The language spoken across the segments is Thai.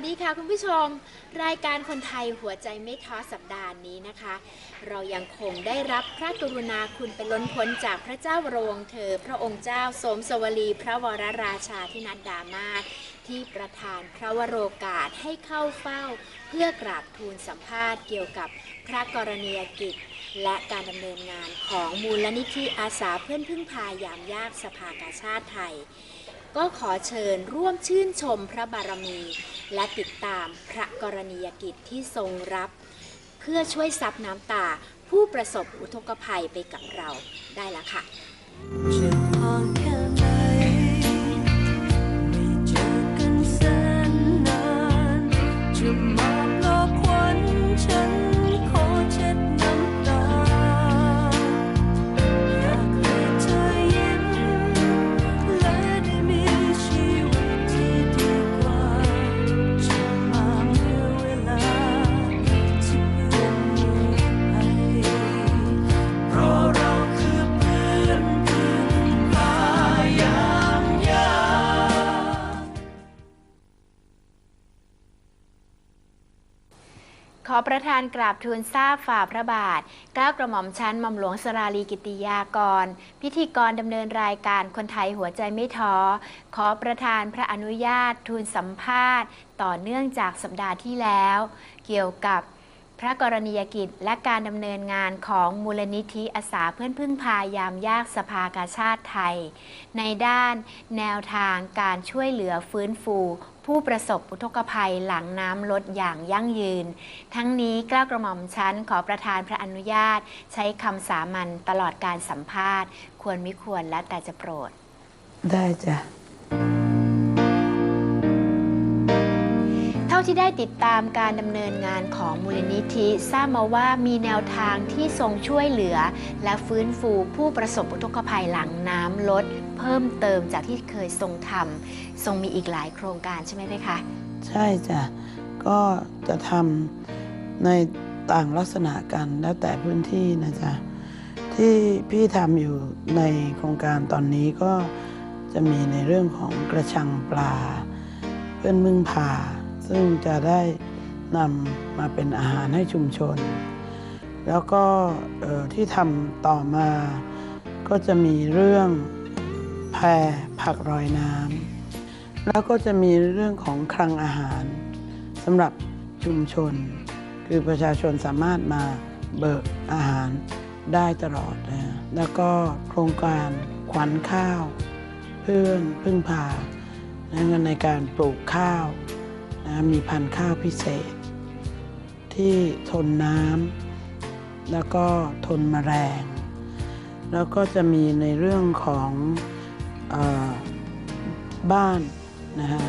วัสดีค่ะคุณผู้ชม รายการคนไทยหัวใจไม่ท้อสัปดาห์นี้นะคะ เรายังคงได้รับพระกรุณาคุณเป็นล้นพ้นจากพระเจ้าวรงเธอ พระองค์เจ้าสมสวลีพระวรราชาธินัดดามาศที่ประทานพระวโรกาสให้เข้าเฝ้า เพื่อกราบทูลสัมภาษณ์เกี่ยวกับพระกรณียกิจ และการดำเนินงานของมูลนิธิอาสาเพื่อนพึ่งพายามยากสภากาชาติไทย ก็ขอเชิญร่วมชื่นชมพระบารมี และติดตามพระกรณียกิจที่ทรงรับ เพื่อช่วยซับน้ำตาผู้ประสบอุทกภัยไปกับเราได้แล้วค่ะ ประธานกราบทูลทราบฝ่าพระบาทเก้ากระหม่อมชั้นหม่อมหลวงสราลีกิติยากร พิธีกรดำเนินรายการคนไทยหัวใจไม่ท้อ ขอประธานพระอนุญาตทูลสัมภาษณ์ ต่อเนื่องจากสัปดาห์ที่แล้ว เกี่ยวกับพระกรณียกิจและการดำเนินงานของมูลนิธิอาสาเพื่อนพึ่งพายามยากสภากาชาติไทย ในด้านแนวทางการช่วยเหลือฟื้นฟู ผู้ประสบอุทกภัยหลังน้ำลดอย่างยั่งยืน ทั้งนี้กล้ากระหม่อมชั้นขอประธานพระอนุญาต ใช้คำสามัญตลอดการสัมภาษณ์ ควรมิควรและแต่จะโปรด ได้จ้ะเท่าที่ได้ติดตามการดำเนินงานของมูลนิธิทราบมาว่ามีแนวทางที่ทรงช่วยเหลือ และฟื้นฟูผู้ประสบอุทกภัยหลังน้ำลด เพิ่มเติมจากที่เคยทรงทำทรงมีอีกหลายโครงการใช่ไหมไหมคะ ใช่จ้ะ ก็จะทำในต่างลักษณะกันแล้วแต่พื้นที่นะจ๊ะ ที่พี่ทำอยู่ในโครงการตอนนี้ก็จะมีในเรื่องของกระชังปลา เพื่อนมึงผ่า ซึ่งจะได้นำมาเป็นอาหารให้ชุมชน แล้วก็ที่ทำต่อมาก็จะมีเรื่อง แพรผักรอยน้ำแล้วก็จะมีเรื่องของคลังอาหารสำหรับชุมชน คือประชาชนสามารถมาเบิกอาหารได้ตลอดนะแล้วก็โครงการขวัญข้าว เพื่อนพึ่งพานในการปลูกข้าวนะมีพันธุ์ข้าวพิเศษ ที่ทนน้ำแล้วก็ทนแมลง แล้วก็จะมีในเรื่องของ บ้านนะฮะ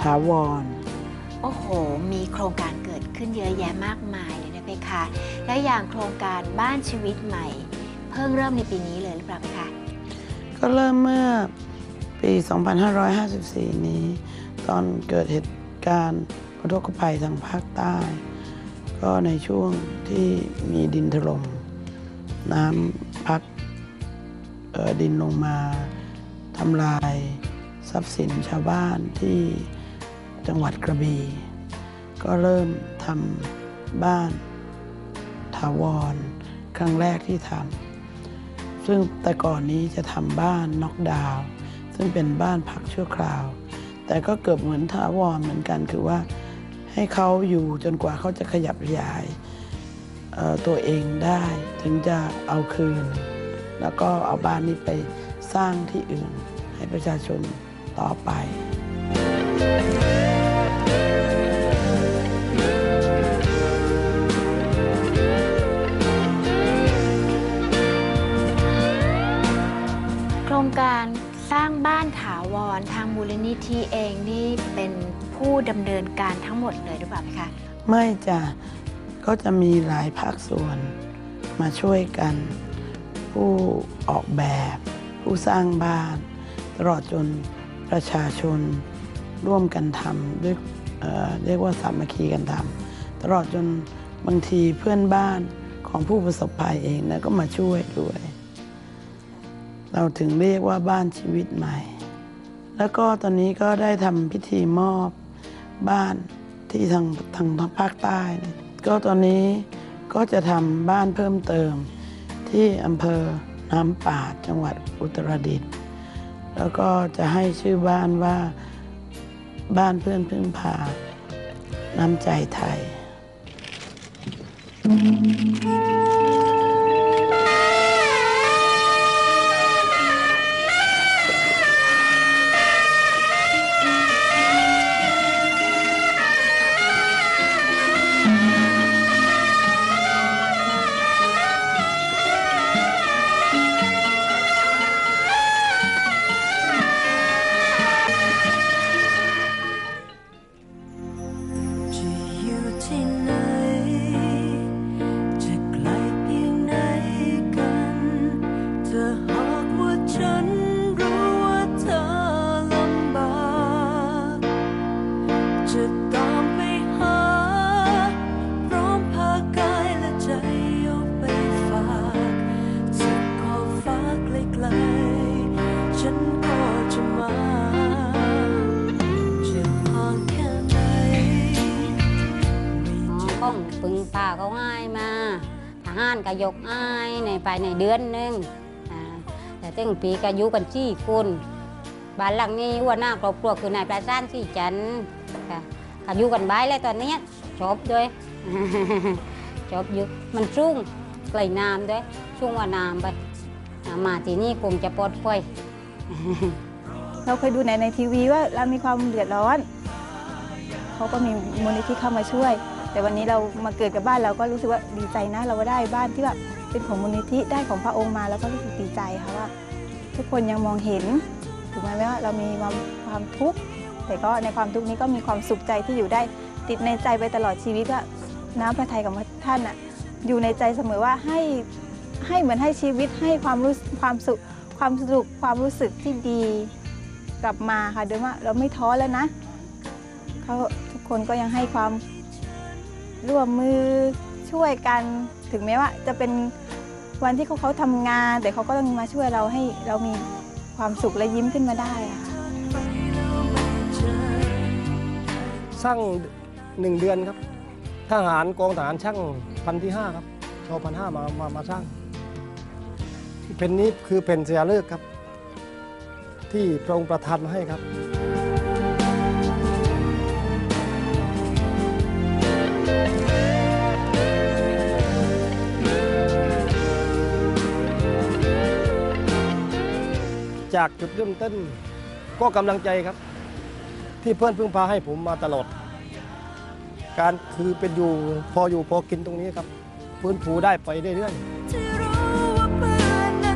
ถาวร โอ้โห มีโครงการเกิดขึ้นเยอะแยะมากมายเลยนะเพคะ และอย่างโครงการบ้านชีวิตใหม่ เพิ่งเริ่มในปีนี้เลยหรือเปล่าเพคะ ก็เริ่มเมื่อปี 2554 นี้ ตอนเกิดเหตุการณ์อุทกภัยทางภาคใต้ ก็ในช่วงที่มีดินถล่มน้ำพัดเอ่อดินลงมาทำลายทรัพย์สินชาวบ้านที่จังหวัดกระบี่ก็เริ่มทำบ้านถาวร ครั้งแรกที่ทำซึ่งแต่ก่อนนี้จะทำบ้านน็อกดาวน์ซึ่งเป็นบ้านพักชั่วคราว แต่ก็เกือบเหมือนถาวรเหมือนกันคือว่าให้เขาอยู่จนกว่าเขาจะขยับขยายตัวเองได้ ถึงจะเอาคืน แล้วก็เอาบ้านนี้ไปสร้างที่อื่น ให้ประชาชนต่อไปโครงการสร้างบ้านถาวรทางมูลนิธิเองนี่เป็นผู้ดำเนินการทั้งหมดเลยหรือเปล่าเพคะไม่จ้ะก็จะมีหลายภาคส่วนมาช่วยกัน ผู้ออกแบบ ผู้สร้างบ้าน ตลอดจนประชาชนร่วมกันทำด้วยเเรียกว่าสามัคคีกันทำตลอดจนบางทีเพื่อนบ้านของผู้ประสบภัยเองนะก็มาช่วยด้วย เราถึงเรียกว่าบ้านชีวิตใหม่ แล้วก็ตอนนี้ก็ได้ทำพิธีมอบบ้านที่ทางทางภาคใต้ก็ตอนนี้ก็จะทำบ้านเพิ่มเติมที่อำเภอน้ำปาดจังหวัดอุตรดิตถ์ แล้วก็จะให้ชื่อบ้านว่าบ้านเพื่อนพึ่งพา น้ำใจไทย ก็ยกอ้ายในไปในเดือนหนึงอ่าแต่ตึงปีก็อยู่กันจี้คนบ้านหลังนี้หัวหน้าครอบครัวคือนายปราสานสี่จันค่ะก็อยู่กันบ้ายเลยตอนนี้จบด้วยจบอยู่มันชุ่งไกลน้ำด้วยชุ่งว่าน้ำไปอ่ามาที่นี่คงจะปลอดภัยเราเคยดูในในทีวีว่าเรามีความเดือดร้อน เขาก็มีมูลนิธิเข้ามาช่วย แต่วันนี้เรามาเกิดกับบ้านเราก็รู้สึกว่าดีใจนะ เราได้บ้านที่แบบเป็นของมูลนิธิได้ของพระองค์มาแล้วก็รู้สึกดีใจค่ะว่า ทุกคนยังมองเห็นถึงแม้ว่าเรามีความความทุกข์แต่ก็ในความทุกข์นี้ก็มีความสุขใจที่อยู่ได้ติดในใจไปตลอดชีวิตว่าน้ำพระทัยของท่านอะอยู่ในใจเสมอว่าให้ให้เหมือนให้ชีวิตให้ความรู้ความสุขความสุขความรู้สึกที่ดีกลับมาค่ะโดยว่าเราไม่ท้อแล้วนะเขาทุกคนก็ยังให้ความ ร่วมมือช่วยกัน ถึงแม้ว่าจะเป็นวันที่เขาเขาทำงาน แต่เขาก็ต้องมาช่วยเราให้เรามีความสุขและยิ้มขึ้นมาได้ค่ะสร้างหนึ่งเดือนครับ ทหารกองทหารช่างพันที่ห้าครับชอพันห้ามามามาสร้างเพนนี้คือเพนเสียเลิกษ์ครับ ที่พระองค์ประทานมาให้ครับ จากจุดเริ่มต้นก็กำลังใจครับ ที่เพื่อนพึ่งพาให้ผมมาตลอด การคือเป็นอยู่พออยู่พอกินตรงนี้ครับฟื้นฟูได้ไปเรื่อยๆที่รู้ว่าเพื่อย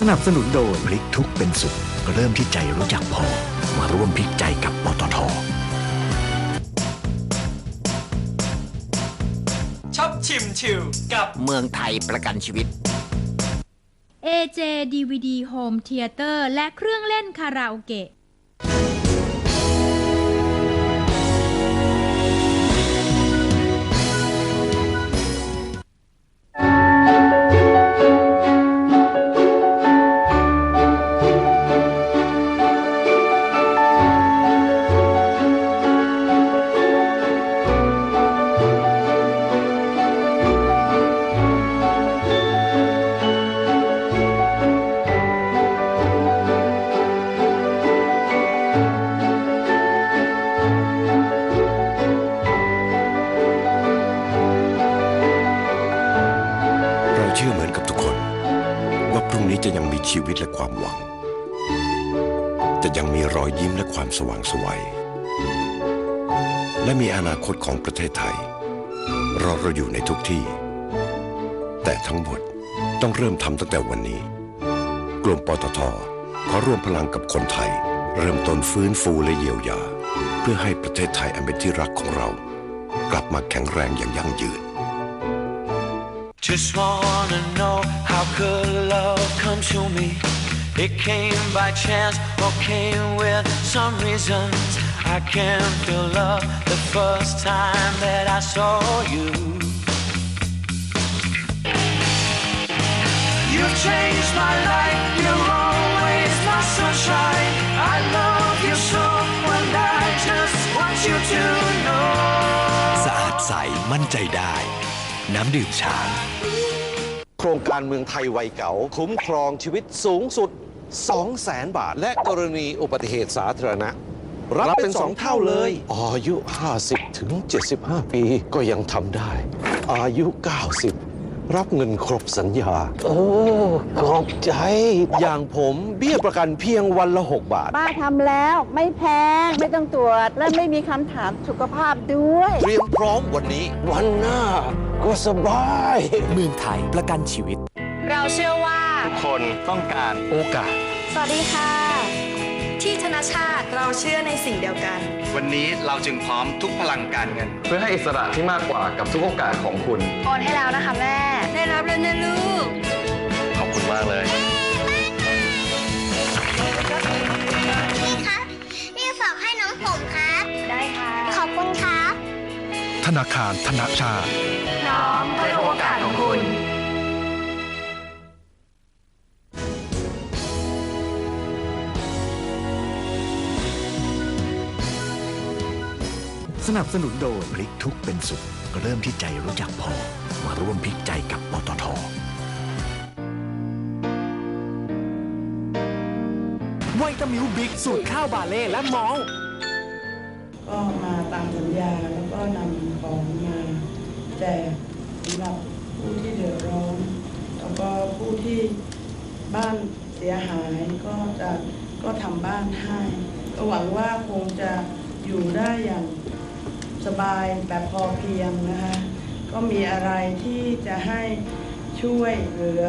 สนับสนุนโดยพลิกทุกข์เป็นสุข เริ่มที่ใจรู้จักพอ มาร่วมพลิกใจกับปตท ชอบชิมชิวกับเมืองไทยประกันชีวิต AJ DVD Home Theater และเครื่องเล่นคาราโอเกะ ความหวัง จะยังมีรอยยิ้มและความสว่างไสวัย และมีอนาคตของประเทศไทย รอเราอยู่ในทุกที่ แต่ทั้งหมดต้องเริ่มทำตั้งแต่วันนี้ กลุ่มปตทขอร่วมพลังกับคนไทย เริ่มต้นฟื้นฟูและเยียวยา เพื่อให้ประเทศไทยอันเป็นที่รักของเรา กลับมาแข็งแรงอย่างยั่งยืน Just wanna know how could love come to me It came by chance or came with some reasons I can feel love the first time that I saw you changed my life. You're always my sunshine. I love you so, and I just want you to know. สะอาดใสมั่นใจได้ น้ำดื่มช้าง โครงการเมืองไทยวัยเก่า คุ้มครองชีวิตสูงสุด 200,000 บาท และกรณีอุบัติเหตุสาธารณะ รับเป็นสองเท่าเลย อายุ 50 ถึง 75 ปีก็ยังทำได้ อายุ 90 รับเงินครบสัญญาเออขอบใจ อย่างผมเบี้ยประกันเพียงวันละ 6 บาท ป้าทำแล้วไม่แพง ไม่ต้องตรวจ และไม่มีคำถามสุขภาพด้วย เตรียมพร้อมวันนี้ วันหน้า ก็สบาย เมืองไทยประกันชีวิต เราเชื่อว่า คนต้องการโอกาส สวัสดีค่ะ ที่ธนาชาติเราเชื่อในสิ่งเดียวกัน วันนี้เราจึงพร้อมทุกพลังการเงิน เพื่อให้อิสระที่มากกว่ากับทุกโอกาสของคุณ โอนให้แล้วนะคะแม่ ได้รับแล้วนะลูก ขอบคุณมากเลยนี่ครับนี่ฝากให้น้องผมครับ ได้ค่ะ ขอบคุณครับ ธนาคารธนาชาติ พร้อมด้วยโอกาสของคุณ สนับสนุนโดยพลิกทุกข์เป็นสุข เริ่มที่ใจรู้จักพอ มาร่วมพลิกใจกับปตทไวตามิวบิ๊กสูตรข้าวบาเล่และมอลก็มาตามสัญญาแล้วก็นำของมาแจกสำหรับผู้ที่เดือดร้อนแล้วก็ผู้ที่บ้านเสียหายก็จะก็ทำบ้านให้ก็หวังว่าคงจะอยู่ได้อย่าง สบายแบบพอเพียงนะคะ ก็มีอะไรที่จะให้ช่วยเหลือ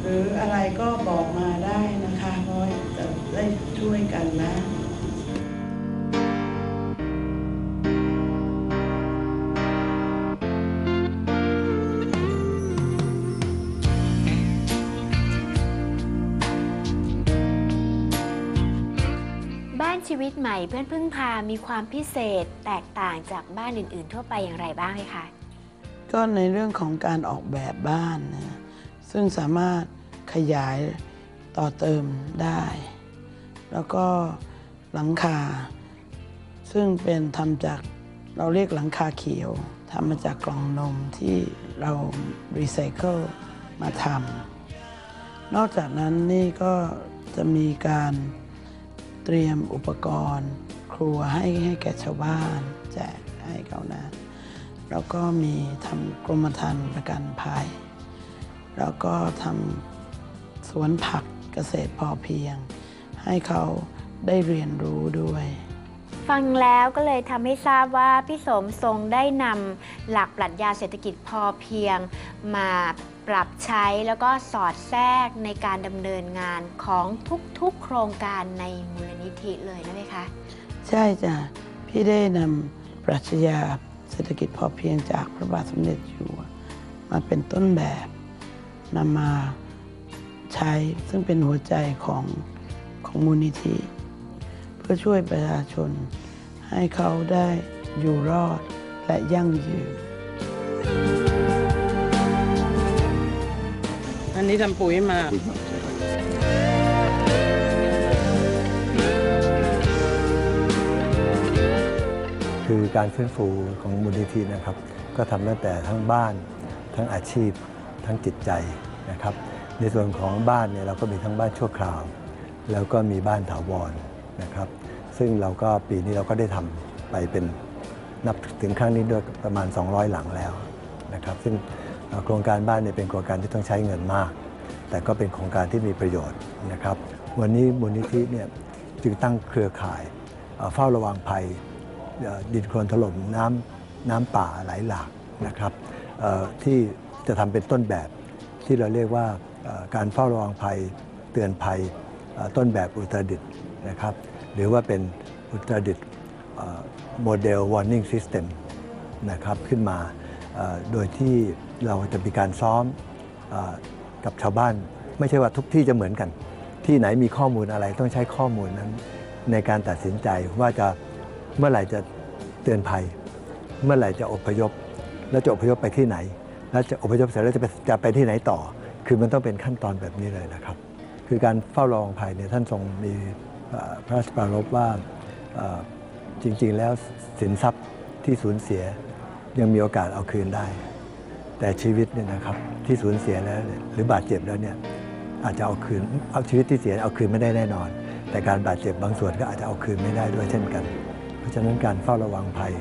หรืออะไรก็บอกมาได้นะคะเพราะจะได้ช่วยกันนะ ตใหม่เพื่อนพึ่งพามีความพิเศษแตกต่างจากบ้านอื่น ๆ ทั่วไปอย่างไรบ้างไหมคะก็ในเรื่องของการออกแบบบ้านนะซึ่งสามารถขยายต่อเติมได้ แล้วก็หลังคา ซึ่งเป็นทำจากเราเรียกหลังคาเขียวทำมาจากกล่องนมที่เรารีไซเคิลมาทำนอกจากนั้นนี่ก็จะมีการ เตรียมอุปกรณ์ ครัวให้ให้แก่ชาวบ้าน แจกให้เขานะแล้วก็มีทำกรมธรรม์ประกันภัย แล้วก็ทำสวนผักเกษตรพอเพียง ให้เขาได้เรียนรู้ด้วยฟังแล้วก็เลยทำให้ทราบว่าพี่สมทรงได้นำหลักปรัชญาเศรษฐกิจพอเพียงมา ปรับใช้แล้วก็สอดแทรกในการดำเนินงานของทุกๆ โครงการในมูลนิธิเลยนะไหมคะ ใช่จ้ะ พี่ได้นำปรัชญาเศรษฐกิจพอเพียงจากพระบาทสมเด็จอยู่ มาเป็นต้นแบบนำมาใช้ซึ่งเป็นหัวใจของของมูลนิธิ เพื่อช่วยประชาชนให้เขาได้อยู่รอดและยั่งยืน อันนี้ทำปุ๋ยมาคือการฟื้นฟูของมูลนิธินะครับ ก็ทำตั้งแต่ทั้งบ้าน ทั้งอาชีพ ทั้งจิตใจนะครับ ในส่วนของบ้านเนี่ยเราก็มีทั้งบ้านชั่วคราว แล้วก็มีบ้านถาวรนะครับ ซึ่งเราก็ปีนี้เราก็ได้ทำไปเป็นนับถึงครั้งนี้ด้วยประมาณ 200 หลังแล้วนะครับ ซึ่ง โครงการบ้านเนี่ยเป็นโครงการที่ต้องใช้เงินมาก แต่ก็เป็นโครงการที่มีประโยชน์นะครับ วันนี้มูลนิธิเนี่ยจึงตั้งเครือข่ายเฝ้าระวังภัยดินโคลนถล่มน้ำน้ำป่าไหลหลากนะครับที่จะทำเป็นต้นแบบที่เราเรียกว่าการเฝ้าระวังภัยเตือนภัยต้นแบบอุตรดิตนะครับหรือว่าเป็นอุตรดิตโมเดล warning system นะครับขึ้นมา โดยที่เราจะมีการซ้อมอกับชาวบ้าน ไม่ใช่ว่าทุกที่จะเหมือนกัน ที่ไหนมีข้อมูลอะไรต้องใช้ข้อมูลนั้น ในการตัดสินใจว่าจะเมื่อไหร่จะเตือนภัย เมื่อไหร่จะอพยพ แล้วจะอพยพไปที่ไหน แล้วจะอพยพเสร็จแล้วจะไปจะไปที่ไหนต่อ คือมันต้องเป็นขั้นตอนแบบนี้เลยนะครับ คือการเฝ้าระวังภัยเนี่ยท่านทรงมีพระราชปรารภว่าจริงๆแล้วสินทรัพย์ที่สูญเสีย ยังมีโอกาสเอาคืนได้ แต่ชีวิตเนี่ยนะครับที่สูญเสียแล้วหรือบาดเจ็บแล้วเนี่ยอาจจะเอาคืนเอาชีวิตที่เสียเอาคืนไม่ได้แน่นอน แต่การบาดเจ็บบางส่วนก็อาจจะเอาคืนไม่ได้ด้วยเช่นกัน เพราะฉะนั้นการเฝ้าระวังภัย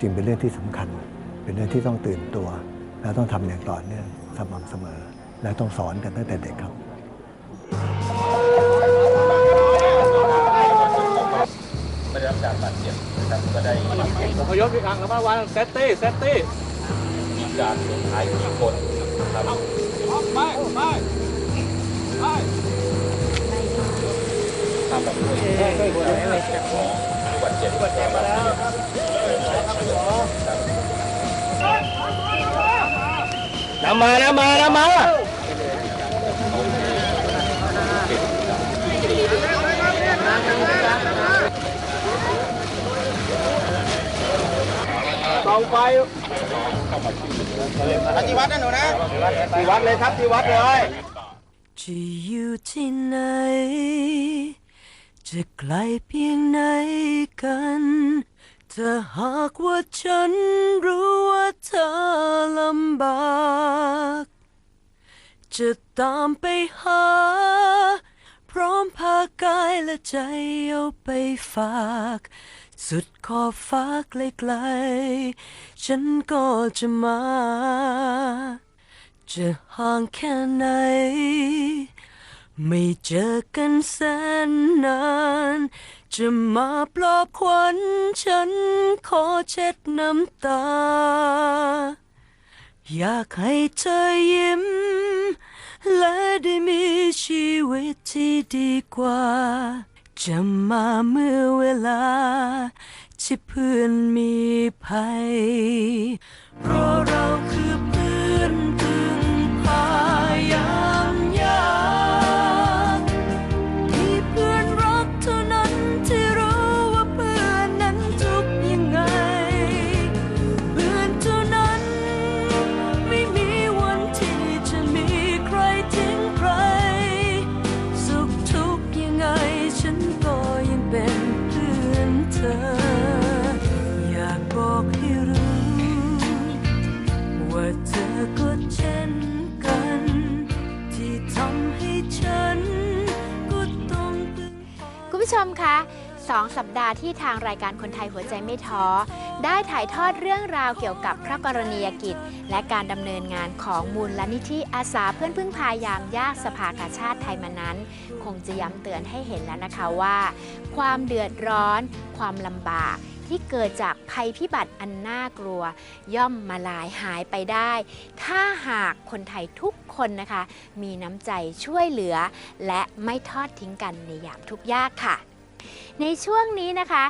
จึงเป็นเรื่องที่สำคัญ เป็นเรื่องที่ต้องตื่นตัว และต้องทำอย่างต่อเนื่องสม่ำเสมอ และต้องสอนกันตั้งแต่เด็กครับ ไม่ได้รับการบาดเจ็บนะครับก็ได้อพยพที่อ่างระมัดระวังเซตตี้เซตตี้มีการลงท้ายกี่คนนะครับไปไปไปทำแบบนี้ของบาดเจ็บก็มาแล้วนำมานำมานำมา ไฟที่วัดนะหนูนะที่วัดเลยครับที่วัดเลยจะอยู่ที่ไหน จะไกลเพียงไหนกันถ้าหากว่าฉันรู้ว่าเธอลำบาก จะตามไปหา พร้อมพากายและใจเอาไปฝาก สุดขอบฟ้าไกลๆ ฉันก็จะมา จะห่างแค่ไหน ไม่เจอกันแสนนาน จะมาปลอบขวัญฉันขอเช็ดน้ำตา อยากให้เธอยิ้ม และได้มีชีวิตที่ดีกว่า จะมาเมื่อเวลา ที่เพื่อนมีภัยเพราะเราคือ ผู้ชมคะสองสัปดาห์ที่ทางรายการคนไทยหัวใจไม่ท้อ ได้ถ่ายทอดเรื่องราวเกี่ยวกับพระกรณียกิจ และการดำเนินงานของมูลนิธิอาสาเพื่อนพึ่งพายามยากสภากาชาติไทยมานั้น คงจะย้ำเตือนให้เห็นแล้วนะคะว่า ความเดือดร้อน ความลำบาก ที่เกิดจากภัยพิบัติอันน่ากลัว ย่อมมาลายหายไปได้ ถ้าหากคนไทยทุกคนนะคะ มีน้ำใจช่วยเหลือ และไม่ทอดทิ้งกันในยามทุกยากค่ะ ในช่วงนี้นะคะ